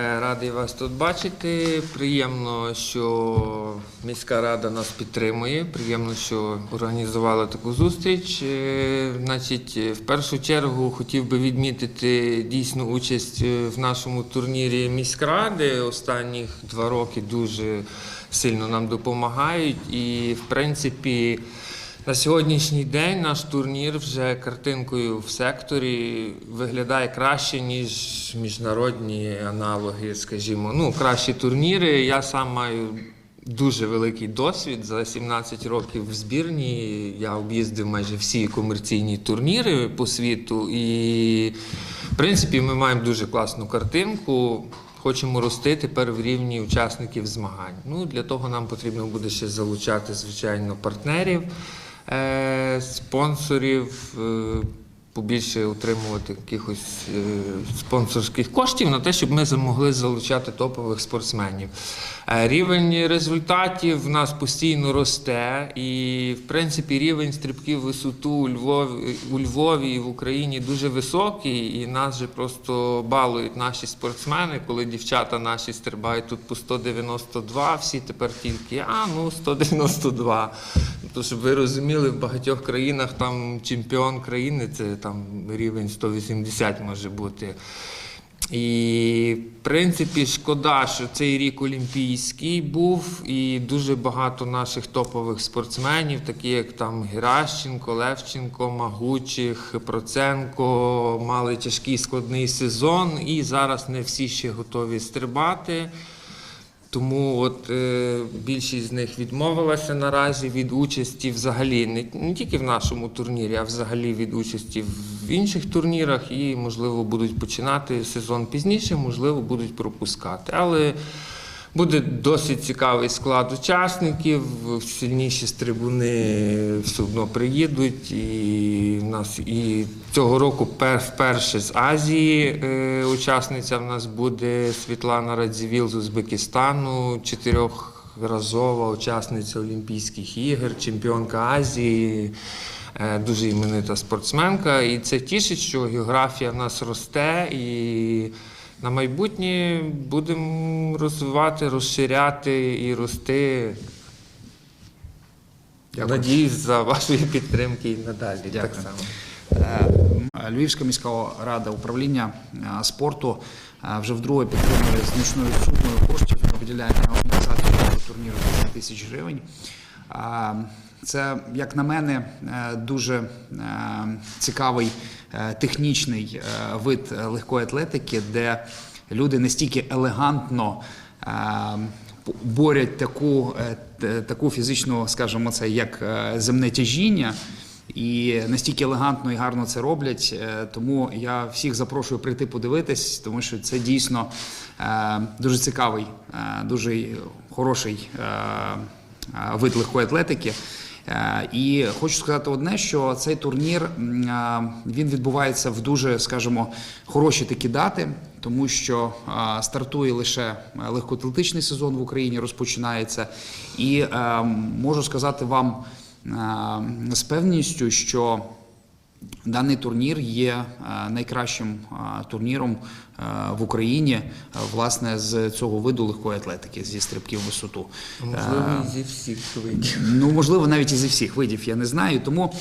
Е, Радий вас тут бачити. Приємно, що міська рада нас підтримує. Приємно, що організували таку зустріч. Е, Значить, в першу чергу хотів би відмітити дійсну участь е, в нашому турнірі міськради. Останніх два роки дуже сильно нам допомагають. І, в принципі, на сьогоднішній день наш турнір вже картинкою в секторі виглядає краще, ніж міжнародні аналоги, скажімо. Ну, кращі турніри. Я сам маю дуже великий досвід. За 17 років в збірні я об'їздив майже всі комерційні турніри по світу. І, в принципі, ми маємо дуже класну картинку. Хочемо рости тепер в рівні учасників змагань. Ну, для того нам потрібно буде ще залучати, звичайно, партнерів, спонсорів, е, побільше отримувати якихось е, спонсорських коштів на те, щоб ми змогли залучати топових спортсменів. Е, Рівень результатів в нас постійно росте, і в принципі рівень стрибків висоту у Львові, у Львові і в Україні дуже високий, і нас же просто балують наші спортсмени, коли дівчата наші стрибають тут по 192, всі тепер тільки а ну 192. То щоб ви розуміли, в багатьох країнах там чемпіон країни це там рівень 180 може бути. І, в принципі, шкода, що цей рік олімпійський був, і дуже багато наших топових спортсменів, такі як там Геращенко, Левченко, Магучих, Проценко, мали тяжкий складний сезон, і зараз не всі ще готові стрибати. Тому от е, більшість з них відмовилася наразі від участі взагалі не, не тільки в нашому турнірі, а взагалі від участі в інших турнірах і, можливо, будуть починати сезон пізніше, можливо, будуть пропускати. Але буде досить цікавий склад учасників. Сильніші стрибуни все одно приїдуть. І в нас і цього року вперше з Азії е, учасниця в нас буде Світлана Радзівіл з Узбекистану, чотирьохразова учасниця Олімпійських ігор, чемпіонка Азії. е, Дуже іменита спортсменка, і це тішить, що географія в нас росте, і на майбутнє будемо розвивати, розширяти і рости. Дякую. Надіюсь за вашої підтримки і надалі. Так само. Е, Львівська міська рада управління е, спорту е, вже вдруге підтримує значною сумою коштів, виділяє на організацію турніру 10 тисяч гривень. Це, як на мене, е, дуже е, цікавий е, технічний вид легкої атлетики, де люди настільки елегантно борять таку, таку фізичну, скажімо, це як земне тяжіння. І настільки елегантно і гарно це роблять. Тому я всіх запрошую прийти подивитись, тому що це дійсно дуже цікавий, дуже хороший вид легкої атлетики. Е, І хочу сказати одне, що цей турнір е, він відбувається в дуже, скажімо, хороші такі дати, тому що е, стартує лише легкоатлетичний сезон в Україні, розпочинається. І можу сказати вам з певністю, що Даний турнір є е, найкращим е, турніром е, в Україні власне з цього виду легкої атлетики зі стрибків висоту. Можливо, і зі всіх видів. Ну, можливо, навіть і зі всіх видів, я не знаю. Тому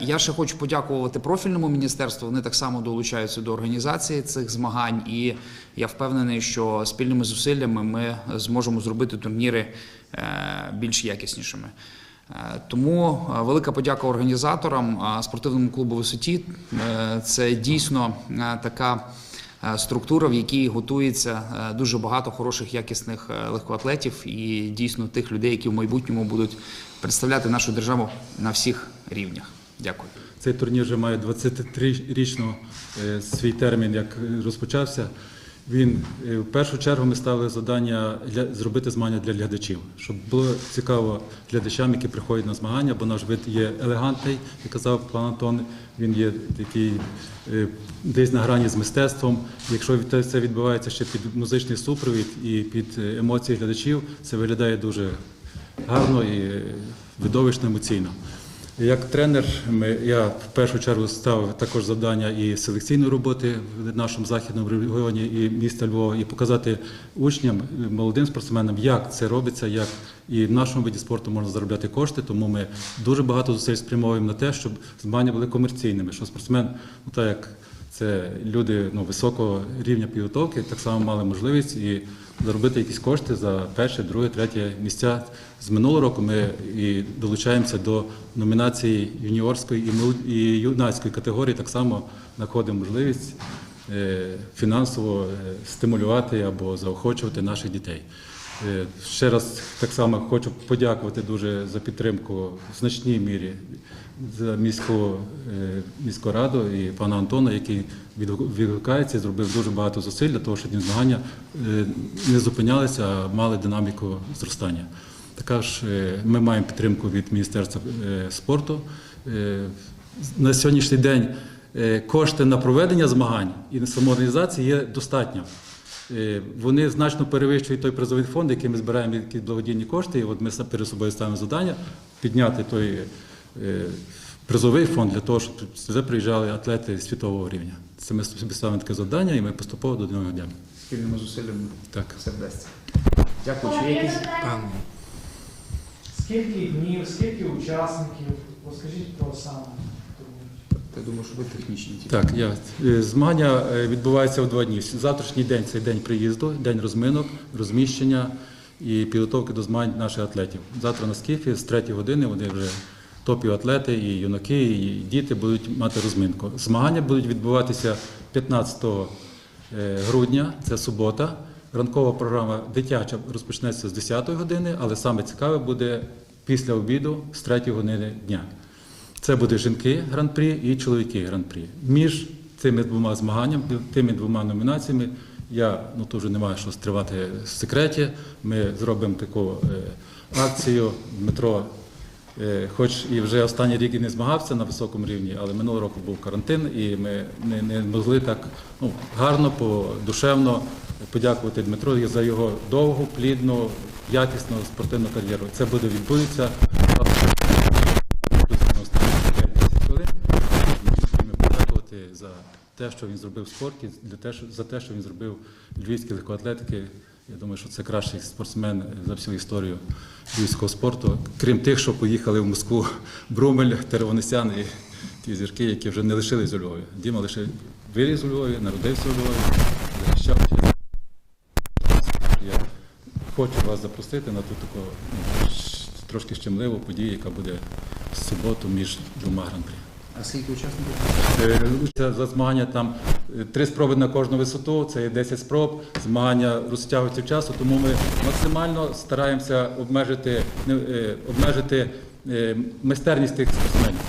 я ще хочу подякувати профільному міністерству. Вони так само долучаються до організації цих змагань, і я впевнений, що спільними зусиллями ми зможемо зробити турніри більш якіснішими. Е, Тому е, велика подяка організаторам спортивному клубу висоті. Е, Це дійсно е, така е, структура, в якій готується е, дуже багато хороших якісних е, легкоатлетів і дійсно тих людей, які в майбутньому будуть представляти нашу державу на всіх рівнях. Дякую. Цей турнір вже має 23-річну е, свій термін, як е, розпочався. Він е, в першу чергу ми ставили завдання для зробити змагання для глядачів, щоб було цікаво глядачам, які приходять на змагання, бо наш вид є елегантний, як казав пан Антон. Він є такий е, десь на грані з мистецтвом. Якщо це відбувається ще під музичний супровід і під е, емоції глядачів, це виглядає дуже гарно і видовищно емоційно. Як тренер, ми, я в першу чергу ставив також завдання і селекційної роботи в нашому західному регіоні і міста Львова, і показати учням, молодим спортсменам, як це робиться, як і в нашому виді спорту можна заробляти кошти. Тому ми дуже багато зусиль спрямовуємо на те, щоб змагання були комерційними, що спортсмен, ну так як це люди ну, високого рівня підготовки, так само мали можливість і заробити якісь кошти за перше, друге, третє місця. З минулого року ми і долучаємося до номінації юніорської і юнацької категорії. Так само знаходимо можливість е, фінансово е, стимулювати або заохочувати наших дітей. Е, Ще раз так само хочу подякувати дуже за підтримку в значній мірі за міську, міську раду і пана Антона, який відгу- відгукається зробив дуже багато зусиль для того, щоб ці змагання не зупинялися, а мали динаміку зростання. Також е, ми маємо підтримку від Міністерства е, спорту. Е, На сьогоднішній день кошти на проведення змагань і на самоорганізації є достатньо. Вони значно перевищують той призовий фонд, який ми збираємо якісь благодійні кошти. І от ми перед собою ставимо завдання підняти той призовий фонд для того, щоб сюди приїжджали атлети світового рівня. Це ми собі ставимо таке завдання, і ми поступово до нього йдемо. Спільними зусиллями Так. все вдасться. Дякую. Чи є якісь Скільки днів, скільки учасників? Розкажіть про саме турнір. Я думаю, що ви технічні. ті. Так, я е, змагання е, відбувається в два дні. Завтрашній день це день приїзду, день розминок, розміщення і підготовки до змагань наших атлетів. Завтра на скіфі з 3 години вони вже топі атлети, і юнаки, і діти будуть мати розминку. Змагання будуть відбуватися 15 е, грудня, це субота. Ранкова програма дитяча розпочнеться з 10 години, але саме цікаве буде після обіду з 3 години дня. Це буде жінки гран-прі і чоловіки гран-прі. Між цими двома змаганнями, тими двома номінаціями, я ну тут вже немає що стривати в секреті. Ми зробимо таку е, акцію. Дмитро, е, хоч і вже останній рік і не змагався на високому рівні, але минулого року був карантин, і ми не, не могли так ну, гарно, по- душевно подякувати Дмитру за його довгу, плідну, якісну спортивну кар'єру. Це буде відбудеться на останні 5 хвилин. Ми хочемо подякувати за те, що він зробив в спорті, за те, що він зробив в львівській легкоатлетики. Я думаю, що це кращий спортсмен за всю історію львівського спорту, крім тих, що поїхали в Москву Брумель, Теревонесян і ті зірки, які вже не лишились у Львові. Діма лише виріс у Львові, народився у Львові, захищав. Я хочу вас запросити на ту таку ну, трошки щемливу подію, яка буде в суботу між двома гран-прі. А скільки учасників? Е, це За змагання там е, три спроби на кожну висоту, це є 10 спроб. Змагання розтягуються в часу, тому ми максимально стараємося обмежити, е, обмежити майстерність тих спортсменів.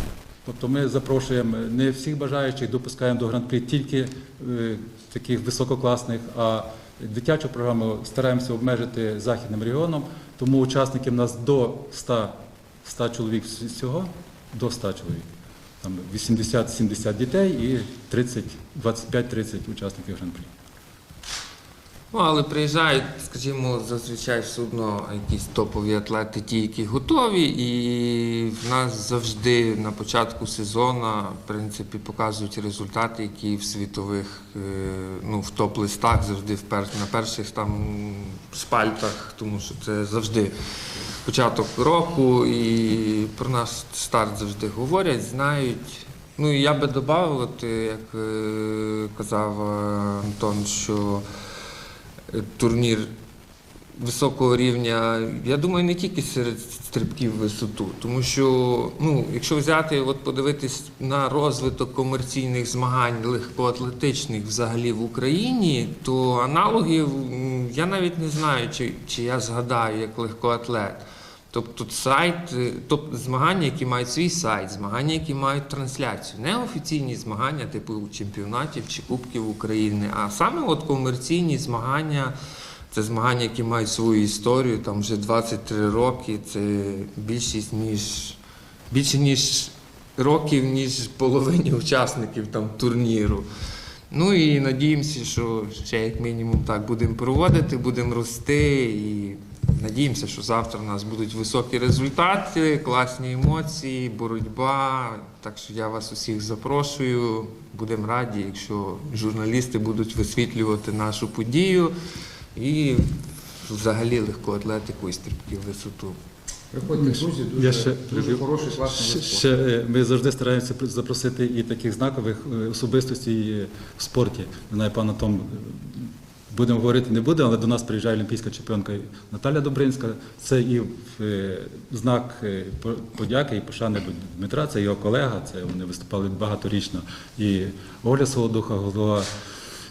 Тобто ми запрошуємо не всіх бажаючих, допускаємо до гран-прі тільки таких висококласних, а дитячу програму стараємося обмежити західним регіоном, тому учасників у нас до 100, 100 чоловік всього, до 100 чоловік. Там 80-70 дітей і 25-30 учасників гран-прі. Ну, але приїжджають, скажімо, зазвичай все одно якісь топові атлети, ті, які готові, і в нас завжди на початку сезону, в принципі, показують результати, які в світових, е, ну, в топ-листах завжди в на перших там шпальтах, тому що це завжди початок року, і про наш старт завжди говорять, знають. Ну і я би додав, як е, казав е, Антон, що турнір високого рівня, я думаю, не тільки серед стрибків висоту, тому що, ну, якщо взяти, от подивитись на розвиток комерційних змагань легкоатлетичних взагалі в Україні, то аналогів я навіть не знаю, чи, чи я згадаю як легкоатлет. Тобто сайт, тобто змагання, які мають свій сайт, змагання, які мають трансляцію, не офіційні змагання, типу чемпіонатів чи Кубків України, а саме от комерційні змагання. Це змагання, які мають свою історію, там вже 23 роки. Це більшість ніж більше ніж років, ніж половині учасників там турніру. Ну і надіємося, що ще як мінімум так будемо проводити, будемо рости і надіємося, що завтра у нас будуть високі результати, класні емоції, боротьба. Так що я вас усіх запрошую. Будемо раді, якщо журналісти будуть висвітлювати нашу подію і взагалі легку атлетику і стрибки в висоту. Приходьте, друзі, дуже, ще дуже хороший, класний Ще, ще е, ми завжди стараємося запросити і таких знакових е, особистостей е, в спорті. Не знаю, пан Антон, е, будемо говорити, не буде, але до нас приїжджає олімпійська чемпіонка Наталя Добринська. Це і е, знак е, подяки і пошани до Дмитра, це його колега, це вони виступали багаторічно. І Оля Солодуха, голова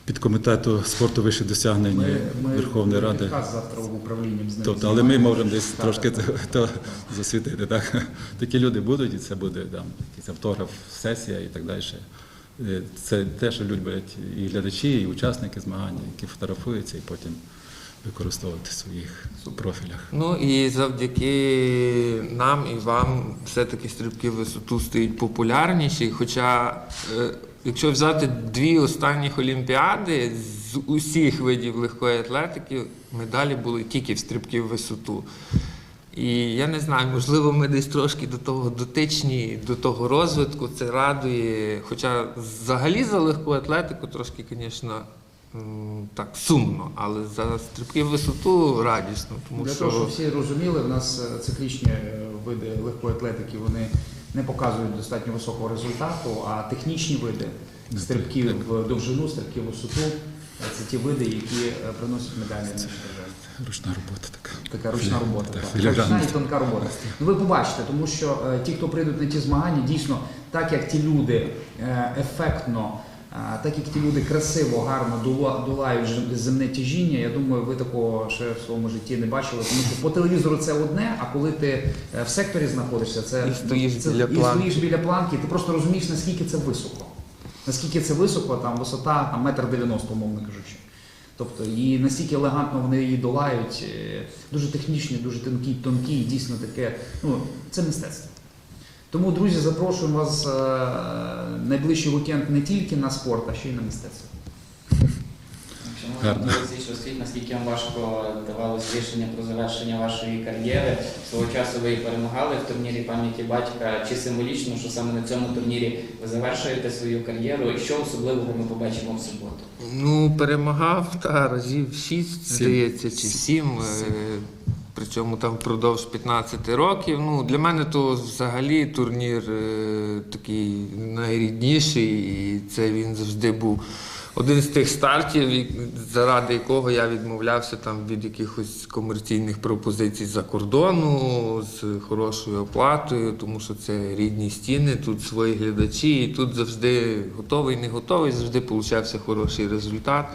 підкомітету спорту вищих досягнень Верховної Ради. Завтра управлінням з ними Тобто, але ми можемо десь Так, трошки так. то, то засвітити. Так? Такі люди будуть, і це буде там, якийсь автограф, сесія і так далі. Е, Це те, що люблять і глядачі, і учасники змагань, які фотографуються і потім використовувати в своїх профілях. Ну і завдяки нам і вам все-таки стрибки в висоту стають популярніші. Хоча, е, якщо взяти дві останніх олімпіади з усіх видів легкої атлетики, медалі були тільки в стрибки в висоту. І я не знаю, можливо, ми десь трошки до того дотичні, до того розвитку, це радує. Хоча взагалі за легку атлетику трошки, звісно, так сумно, але за стрибки в висоту радісно. Тому Для що... того, щоб всі розуміли, в нас е, циклічні е, види легкої атлетики вони не показують достатньо високого результату, а технічні види стрибків в довжину, стрибків в висоту е, це ті види, які приносять медалі. Ручна робота така. Така ручна робота. Так, так. Ручна і тонка робота. Ну ви побачите, тому що е, ті, хто прийдуть на ті змагання, дійсно, так як ті люди е, ефектно, е, так як ті люди красиво, гарно дола- долають земне тяжіння, я думаю, ви такого ще в своєму житті не бачили. Тому що по телевізору це одне, а коли ти е, в секторі знаходишся, це І стоїш це, біля і планки. стоїш біля планки, ти просто розумієш, наскільки це високо. Наскільки це високо, там висота там, метр дев'яносто, умовно кажучи. Тобто і настільки елегантно вони її долають, е, дуже технічні, дуже тонкі, тонкі, дійсно таке. Ну, це мистецтво. Тому, друзі, запрошуємо вас е, найближчий вікенд не тільки на спорт, а ще й на мистецтво. Гарно. Олексій, розкажіть, наскільки вам важко давалось рішення про завершення вашої кар'єри. Свого часу ви перемагали в турнірі пам'яті батька. Чи символічно, що саме на цьому турнірі ви завершуєте свою кар'єру? І що особливого ми побачимо в суботу? Ну, перемагав та разів 6, здається, чи 7. Причому там впродовж 15 років. Ну, для мене то взагалі турнір е, такий найрідніший, і це він завжди був один з тих стартів, заради якого я відмовлявся там від якихось комерційних пропозицій за кордону з хорошою оплатою, тому що це рідні стіни, тут свої глядачі, і тут завжди готовий, не готовий, завжди получався хороший результат.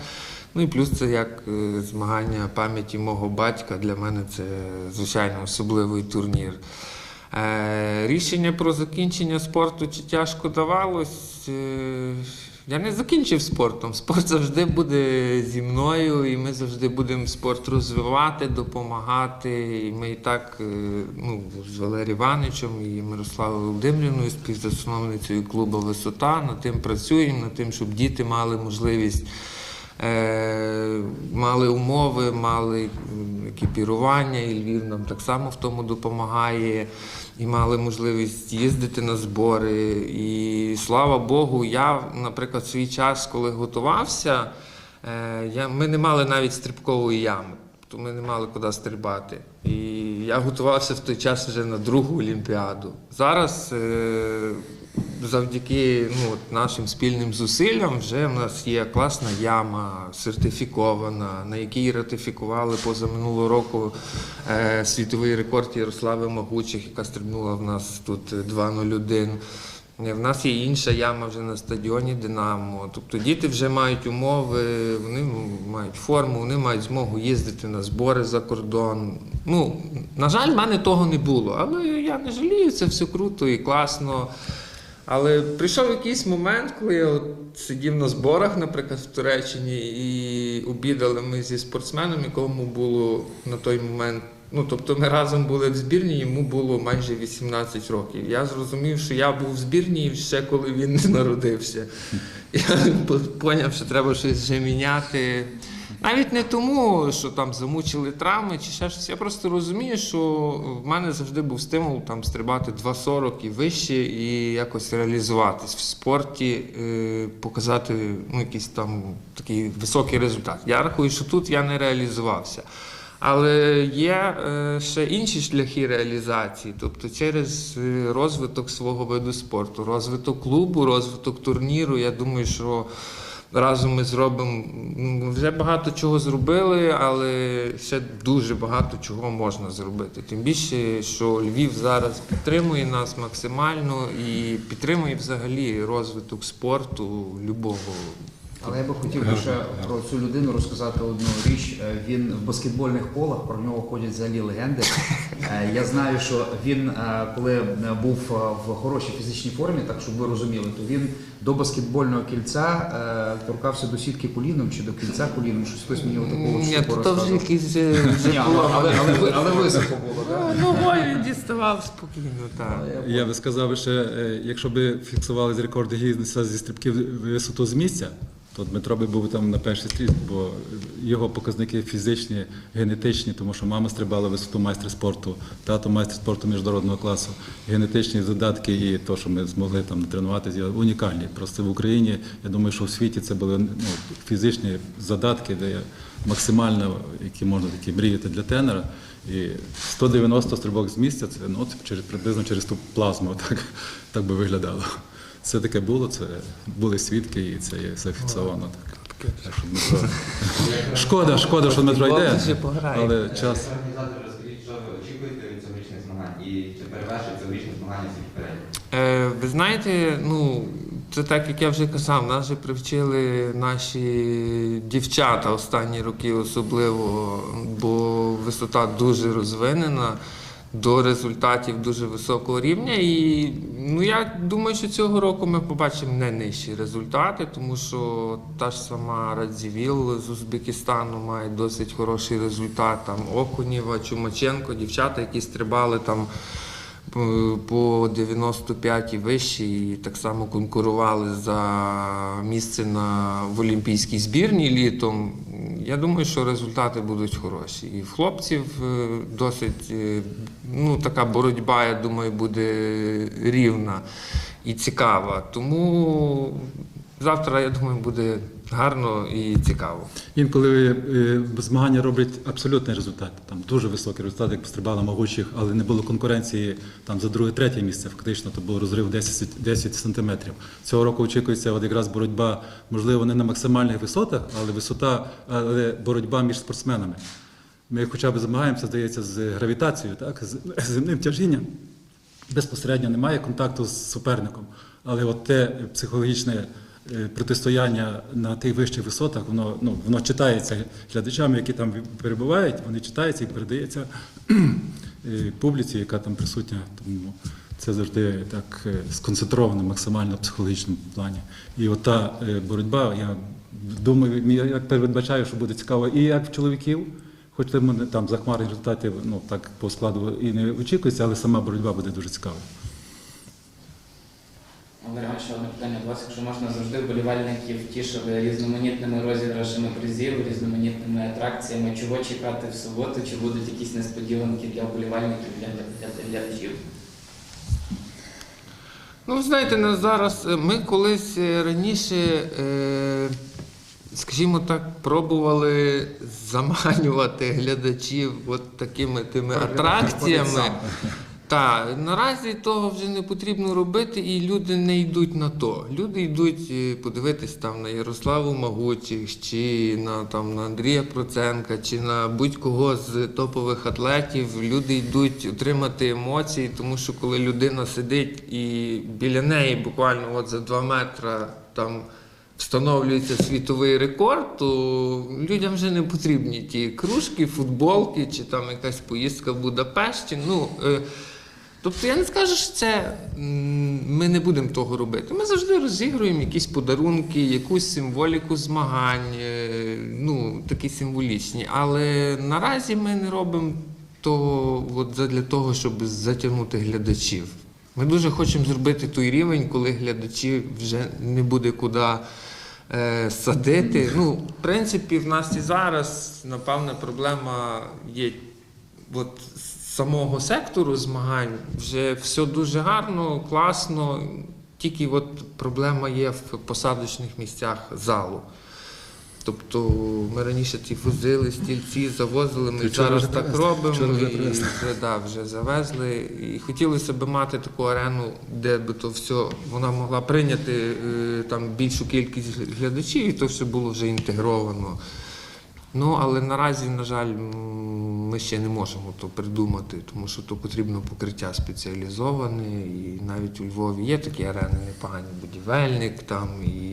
Ну і плюс це як е, змагання пам'яті мого батька. Для мене це звичайно особливий турнір. Е, рішення про закінчення спорту чи тяжко давалось. Я не закінчив спортом. Спорт завжди буде зі мною, і ми завжди будемо спорт розвивати, допомагати. І ми і так е, ну, з Валерієм Івановичем і Мирославою Володимирівною, співзасновницею клубу Висота, над тим працюємо, над тим, щоб діти мали можливість. Е, мали умови, мали екіпірування, і Львів нам так само в тому допомагає, і мали можливість їздити на збори. І слава Богу, я, наприклад, в свій час, коли готувався, е, ми не мали навіть стрибкової ями. Тобто ми не мали куди стрибати. І я готувався в той час вже на другу Олімпіаду. Зараз е, завдяки ну, от нашим спільним зусиллям вже в нас є класна яма, сертифікована, на якій ратифікували позаминулого року е, світовий рекорд Ярослави Могучих, яка стрибнула в нас тут 2.01. Е, В нас є інша яма вже на стадіоні Динамо. Тобто діти вже мають умови, вони мають форму, вони мають змогу їздити на збори за кордон. Ну, на жаль, в мене того не було, але я не жалію, це все круто і класно. Але прийшов якийсь момент, коли я от сидів на зборах, наприклад, в Туреччині, і обідали ми зі спортсменом, якому було на той момент. Ну, тобто ми разом були в збірні, йому було майже 18 років. Я зрозумів, що я був в збірні ще коли він не народився. Я поняв, що треба щось вже міняти. Навіть не тому, що там замучили травми чи ще щось. Я просто розумію, що в мене завжди був стимул там стрибати 2,40 і вище, і якось реалізуватись в спорті, е, показати ну, якийсь там такий високий результат. Я рахую, що тут я не реалізувався. Але є е, ще інші шляхи реалізації, тобто через е, розвиток свого виду спорту, розвиток клубу, розвиток турніру. Я думаю, що разом ми зробимо м, вже багато чого зробили, але ще дуже багато чого можна зробити. Тим більше, що Львів зараз підтримує нас максимально і підтримує взагалі розвиток спорту любого. Але я би хотів би ще про цю людину розказати одну річ. Е, Він в баскетбольних колах про нього ходять взагалі легенди. Е, Я знаю, що він, е, коли був в хорошій фізичній формі, так щоб ви розуміли, то він до баскетбольного кільця торкався до сітки коліном чи до кільця коліном. Щось хтось мені такого Ні, штуку то вже розказував. якийсь вже Ні, але, але, але, високо було, так? Ну, Ногою він діставав спокійно, так. Я би сказав, що якщо би фіксували з рекорди Гіннеса зі стрибків висоту з місця, то Дмитро би був там на першій стрічці, бо його показники фізичні, генетичні, тому що мама стрибала висоту майстра спорту, тато майстер спорту міжнародного класу. Генетичні задатки і те, що ми змогли там тренуватися, унікальні. Просто в Україні, я думаю, що в світі це були ну, фізичні задатки, де максимально, які можна такі мріяти для тренера. І 190 стрибок з місця, це ну, через, приблизно через ту плазму так, так би виглядало. Це таке було, це були свідки, і це є зафіксовано. Так. Так що Дмитро... Шкода, шкода, що Дмитро йде, але час. Організатори, розкажіть, що ви очікуєте від цьогорічних змагань і чи перевершить цьогорічні змагання всі попередні? Е, ви знаєте, ну це так як я вже казав, нас же привчили наші дівчата останні роки, особливо, бо висота дуже розвинена. До результатів дуже високого рівня, і ну я думаю, що цього року ми побачимо не нижчі результати, тому що та ж сама Радзівіл з Узбекистану має досить хороший результат. Там Окунєва, Чумаченко, дівчата, які стрибали там по- по 95 і вище, і так само конкурували за місце на в Олімпійській збірній літом. Я думаю, що результати будуть хороші. І в хлопців е, досить е, ну, така боротьба, я думаю, буде рівна і цікава. Тому завтра, я думаю, буде гарно і цікаво. Інколи е, змагання роблять абсолютний результат. Там дуже високий результат, як пострибала могучих, але не було конкуренції там за друге-третє місце. Фактично, то був розрив 10, 10 сантиметрів. Цього року очікується от якраз боротьба, можливо, не на максимальних висотах, але висота, але боротьба між спортсменами. Ми хоча б змагаємося, здається, з гравітацією, так, з земним тяжінням. Безпосередньо немає контакту з суперником. Але от те психологічне протистояння на тих вищих висотах, воно, ну, воно читається глядачами, які там перебувають, вони читаються і передається е, публіці, яка там присутня. Тому це завжди так е, сконцентровано максимально в психологічному плані. І от та е, боротьба, я думаю, я передбачаю, що буде цікаво і як в чоловіків. Хоч там захмарні результати ну, так по складу і не очікується, але сама боротьба буде дуже цікава. Валеріан, ще одне питання до вас, якщо можна завжди вболівальників тішили різноманітними розіграшами призів, різноманітними атракціями. Чого чекати в суботу? Чи будуть якісь несподіванки для вболівальників, для, для, для глядачів? Ну, знаєте, на зараз е, ми колись е, раніше, е, скажімо так, пробували заманювати глядачів от такими тими атракціями. Так, наразі того вже не потрібно робити, і люди не йдуть на то. Люди йдуть е, подивитись там на Ярославу Магучих, чи на, там, на Андрія Проценка, чи на будь-кого з топових атлетів. Люди йдуть отримати емоції, тому що коли людина сидить і біля неї буквально от за два метри там встановлюється світовий рекорд, то людям вже не потрібні ті кружки, футболки чи там якась поїздка в Будапешті. Ну, е, Тобто я не скажу, що це ми не будемо того робити. Ми завжди розігруємо якісь подарунки, якусь символіку змагань, е, ну такі символічні. Але наразі ми не робимо то от для того, щоб затягнути глядачів. Ми дуже хочемо зробити той рівень, коли глядачі вже не буде куди е, садити. Ну, в принципі, в нас і зараз, напевне, проблема є от самого сектору змагань. Вже все дуже гарно, класно. Тільки от проблема є в посадочних місцях залу. Тобто ми раніше ті возили стільці, завозили, ми зараз так привезли? робимо і вже, да, вже завезли. І хотілося б мати таку арену, де би то все вона могла прийняти е, там більшу кількість глядачів, і то все було вже інтегровано. Ну, але наразі, на жаль, ми ще не можемо то придумати, тому що то потрібно покриття спеціалізоване, і навіть у Львові є такі арени непогані, будівельник там і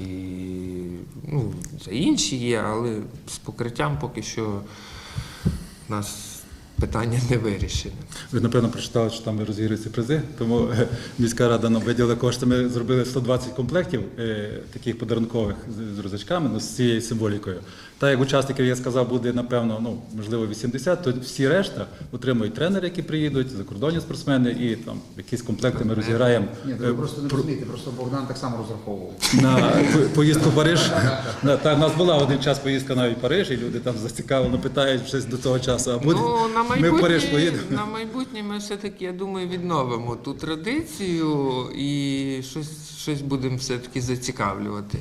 ну, інші є, але з покриттям поки що у нас питання не вирішене. Ви, напевно, прочитали, що там розігруються призи, тому е, міська рада нам виділила кошти. Ми зробили 120 комплектів е, таких подарункових з, розочками, ну, з цією символікою. Та як учасників, я сказав, буде, напевно, ну, можливо, 80, то всі решта отримують тренери, які приїдуть, закордонні спортсмени, і там якісь комплекти ми розіграємо. Ні, е, ви просто не розумієте, просто Богдан так само розраховував. на поїздку в Париж. На- Та, нас була один час поїздка навіть в Париж, і люди там зацікавлено питають щось до того часу. А буде Ну, на ми в Париж майбутнє, поїдемо. на майбутнє ми все-таки, я думаю, відновимо ту традицію і щось, щось будемо все-таки зацікавлювати.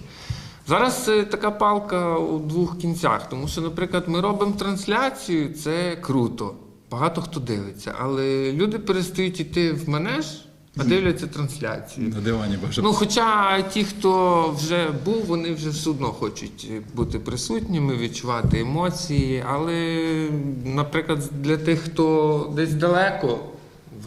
Зараз е, така палка у двох кінцях, тому що, наприклад, ми робимо трансляцію, це круто. Багато хто дивиться, але люди перестають йти в манеж, а дивляться трансляцію. На дивані боже. Ну, хоча ті, хто вже був, вони вже все одно хочуть бути присутніми, відчувати емоції. Але, наприклад, для тих, хто десь далеко,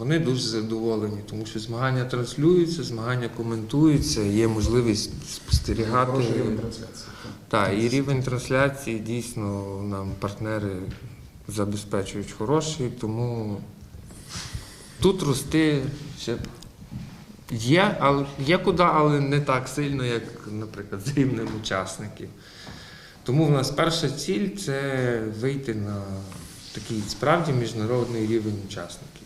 вони дуже задоволені, тому що змагання транслюються, змагання коментуються, є можливість спостерігати. Рівень трансляції. Так, і рівень трансляції дійсно нам партнери забезпечують хороший, тому тут рости ще є, але є куди, але не так сильно, як, наприклад, з рівнем учасників. Тому в нас перша ціль це вийти на такий справді міжнародний рівень учасників.